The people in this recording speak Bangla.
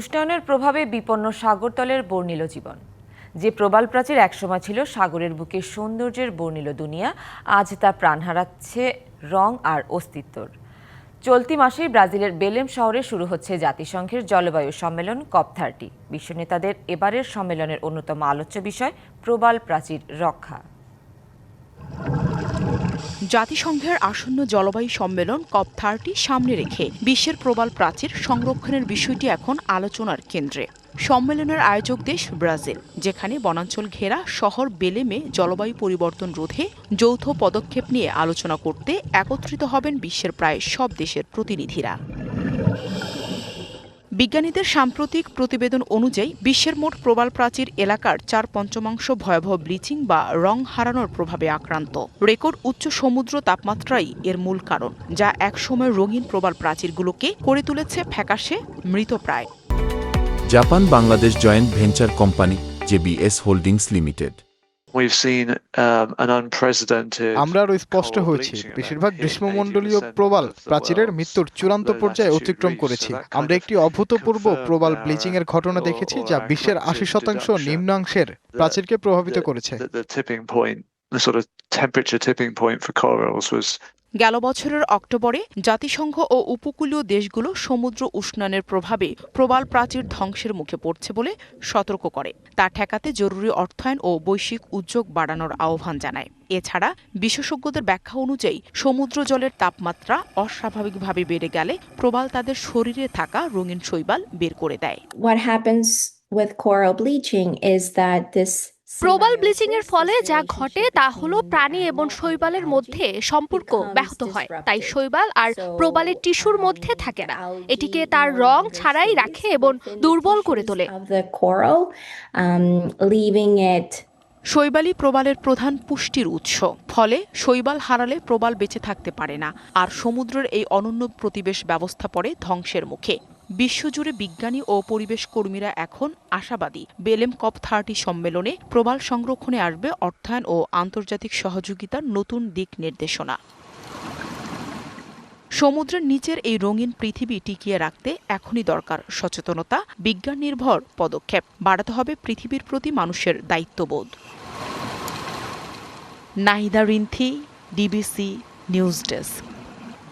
উষ্ণায়নের প্রভাবে বিপন্ন সাগরতলের বর্ণিল জীবন। যে প্রবাল প্রাচীর একসময় ছিল সাগরের বুকে সৌন্দর্যের বর্ণিল দুনিয়া, আজ তা প্রাণ হারাচ্ছে রং আর অস্তিত্বর। চলতি মাসেই ব্রাজিলের বেলেম শহরে শুরু হচ্ছে জাতিসংঘের জলবায়ু সম্মেলন কপ থার্টি। বিশ্ব নেতাদের এবারের সম্মেলনের অন্যতম আলোচ্য বিষয় প্রবাল প্রাচীর রক্ষা। জাতিসংঘের আসন্ন জলবায়ু সম্মেলন কপ থার্টি সামনে রেখে বিশ্বের প্রবাল প্রাচীর সংরক্ষণের বিষয়টি এখন আলোচনার কেন্দ্রে। সম্মেলনের আয়োজক দেশ ব্রাজিল, যেখানে বনাঞ্চল ঘেরা শহর বেলেমে জলবায়ু পরিবর্তন রোধে যৌথ পদক্ষেপ নিয়ে আলোচনা করতে একত্রিত হবেন বিশ্বের প্রায় সব দেশের প্রতিনিধিরা। বিজ্ঞানীদের সাম্প্রতিক প্রতিবেদন অনুযায়ী, বিশ্বের মোট প্রবাল প্রাচীর এলাকার চার পঞ্চমাংশ ভয়াবহ ব্লিচিং বা রং হারানোর প্রভাবে আক্রান্ত। রেকর্ড উচ্চ সমুদ্র তাপমাত্রাই এর মূল কারণ, যা একসময় রঙিন প্রবাল প্রাচীরগুলোকে করে তুলেছে ফ্যাকাশে মৃতপ্রায়। Japan Bangladesh joint venture company, JBS Holdings Limited. We've আমরা আরও স্পষ্ট হয়েছি বেশিরভাগ গ্রীষ্মমণ্ডলীয় প্রবাল প্রাচীরের মৃত্যুর চূড়ান্ত পর্যায়ে অতিক্রম করেছি। আমরা একটি অভূতপূর্ব প্রবাল ব্লিচিং এর ঘটনা দেখেছি যা বিশ্বের আশি শতাংশ নিম্নাংশের প্রাচীরকে প্রভাবিত করেছে। The sort গেল বছরের অক্টোবরে জাতিসংঘ ও উপকূলীয় দেশগুলো সমুদ্র উষ্ণায়নের প্রভাবে প্রবাল প্রাচীর ধ্বংসের মুখে পড়ছে বলে সতর্ক করে। তা ঠেকাতে জরুরি অর্থায়ন ও বৈশ্বিক উদ্যোগ বাড়ানোর আহ্বান জানায়। এছাড়া বিশেষজ্ঞদের ব্যাখ্যা অনুযায়ী সমুদ্র জলের তাপমাত্রা অস্বাভাবিকভাবে বেড়ে গেলে প্রবাল তাদের শরীরে থাকা রঙিন শৈবাল বের করে দেয়। With coral bleaching is that this প্রবাল ব্লিচিং এর ফলে যা ঘটে তা হলো প্রাণী এবং শৈবালের মধ্যে সম্পর্ক ব্যাহত হয়। তাই শৈবাল আর প্রবালের টিস্যুর মধ্যে থাকে না। এটিকে তার রং ছাড়াই রাখে এবং দুর্বল করে তোলে। um, শৈবালই প্রবালের প্রধান পুষ্টির উৎস। ফলে শৈবাল হারালে প্রবাল বেঁচে থাকতে পারে না। আর সমুদ্রের এই অনন্য প্রতিবেশ ব্যবস্থা পড়ে ধ্বংসের মুখে। বিশ্বজুড়ে বিজ্ঞানী ও পরিবেশ কর্মীরা এখন আশাবাদী। বেলেম কপ থার্টি সম্মেলনে প্রবাল সংরক্ষণে আসবে অর্থায়ন ও আন্তর্জাতিক সহযোগিতার নতুন দিক নির্দেশনা। সমুদ্রের নিচের এই রঙিন পৃথিবী টিকিয়ে রাখতে এখনই দরকার সচেতনতা, বিজ্ঞান নির্ভর পদক্ষেপ। বাড়াতে হবে পৃথিবীর প্রতি মানুষের দায়িত্ববোধ। Nahida Rinthi, DBC news desk.